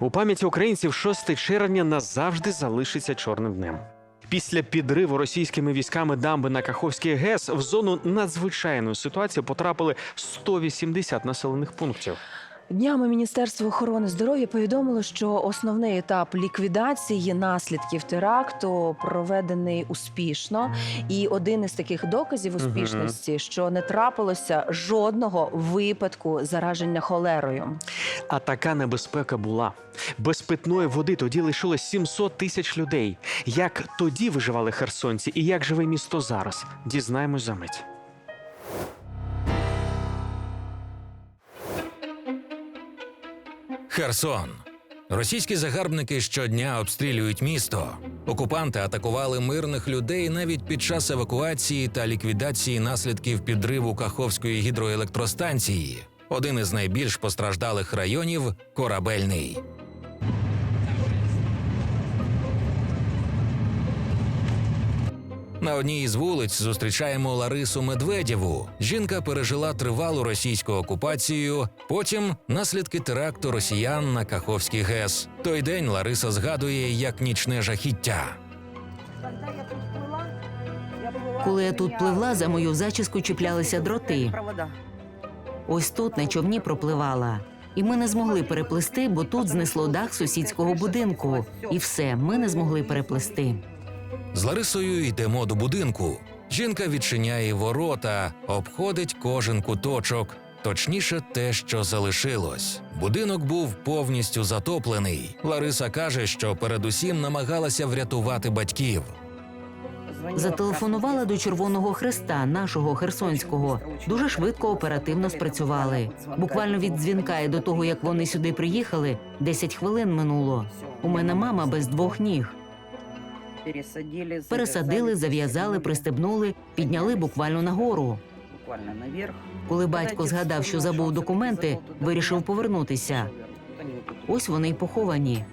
У пам'яті українців 6 червня назавжди залишиться чорним днем. Після підриву російськими військами дамби на Каховський ГЕС в зону надзвичайної ситуації потрапили 180 населених пунктів. Днями Міністерство охорони здоров'я повідомило, що основний етап ліквідації наслідків теракту проведений успішно. І один із таких доказів успішності, що не трапилося жодного випадку зараження холерою. А така небезпека була. Без питної води тоді лишилось 700 тисяч людей. Як тоді виживали херсонці і як живе місто зараз? Дізнаємось за мить. Херсон. Російські загарбники щодня обстрілюють місто. Окупанти атакували мирних людей навіть під час евакуації та ліквідації наслідків підриву Каховської гідроелектростанції. Один із найбільш постраждалих районів корабельний. На одній із вулиць зустрічаємо Ларису Медведєву. Жінка пережила тривалу російську окупацію, потім наслідки теракту росіян на Каховський ГЕС. Той день Лариса згадує як нічне жахіття. Коли я тут пливла, за мою зачіску чіплялися дроти. Ось тут на човні пропливала. І ми не змогли переплисти, бо тут знесло дах сусідського будинку. І все, ми не змогли переплисти. З Ларисою йдемо до будинку. Жінка відчиняє ворота, обходить кожен куточок. Точніше, те, що залишилось. Будинок був повністю затоплений. Лариса каже, що передусім намагалася врятувати батьків. Зателефонувала до Червоного Хреста, нашого херсонського. Дуже швидко оперативно спрацювали. Буквально від дзвінка і до того, як вони сюди приїхали, 10 хвилин минуло. У мене мама без двох ніг. Пересадили, зав'язали, пристебнули, підняли буквально нагору. буквально наверх. Коли батько згадав, що забув документи, вирішив повернутися. Ось вони й поховані.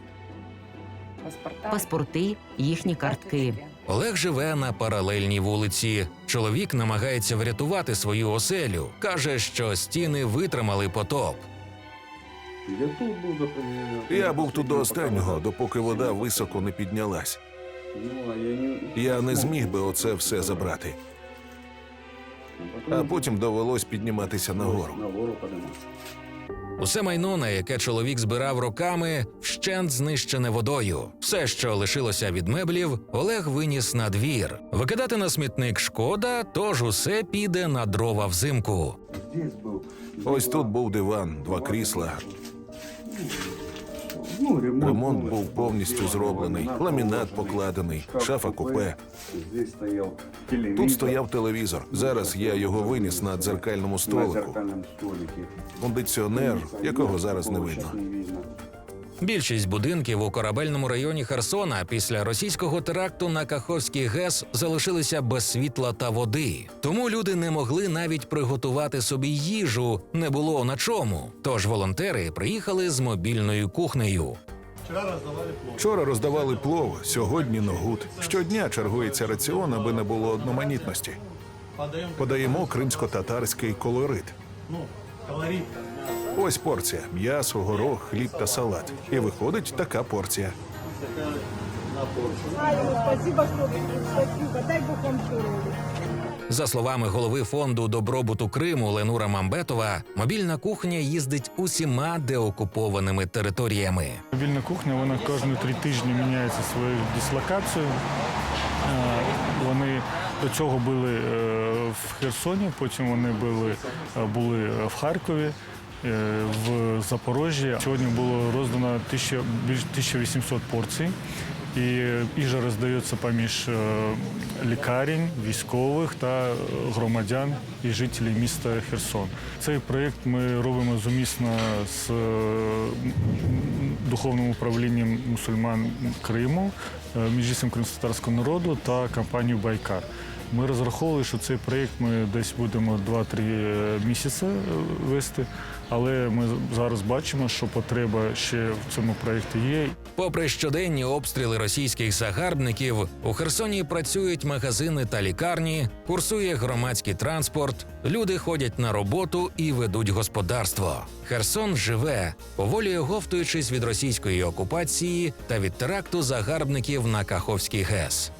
Паспорти, їхні картки. Олег живе на паралельній вулиці. Чоловік намагається врятувати свою оселю. каже, що стіни витримали потоп. Я був тут до останнього, допоки вода високо не піднялась. Я не зміг би оце все забрати. А потім довелось підніматися нагору. Усе майно, на яке чоловік збирав роками, вщент знищене водою. Все, що лишилося від меблів, Олег виніс на двір. Викидати на смітник шкода, тож усе піде на дрова взимку. Ось тут був диван, два крісла. Ремонт був повністю зроблений, ламінат покладений, шафа купе. Тут стояв телевізор. Зараз я його виніс на дзеркальному столику. Кондиціонер, якого зараз не видно. Більшість будинків у корабельному районі Херсона після російського теракту на Каховський ГЕС залишилися без світла та води. Тому люди не могли навіть приготувати собі їжу, не було на чому. Тож волонтери приїхали з мобільною кухнею. Вчора роздавали плов, сьогодні ногут. Щодня чергується раціон, аби не було одноманітності. Подаємо кримсько-татарський колорит. Ось порція: м'ясо, горох, хліб та салат. І виходить така порція. За словами голови фонду добробуту Криму Ленура Мамбетова, мобільна кухня їздить усіма деокупованими територіями. Мобільна кухня вона кожні три тижні міняється свою дислокацію. Е, Вони до цього були е, в Херсоні, потім вони були, е, були в Харкові, в Запорожжі. Сьогодні було роздано 1000, більш 1800 порцій. І їжа роздається поміж е, лікарень, військових та е, громадян і жителів міста Херсон. Цей проєкт ми робимо зумісно з е, духовним управлінням мусульман Криму, е, Міжлісом кримськотарського народу та компанією Байкар. Ми розраховували, що цей проєкт ми десь будемо 2-3 місяці е, вести. Але ми зараз бачимо, що потреба ще в цьому проєкті є. Попри щоденні обстріли російських загарбників, у Херсоні працюють магазини та лікарні, курсує громадський транспорт, люди ходять на роботу і ведуть господарство. Херсон живе, поволі оговтуючись від російської окупації та від теракту загарбників на Каховський ГЕС.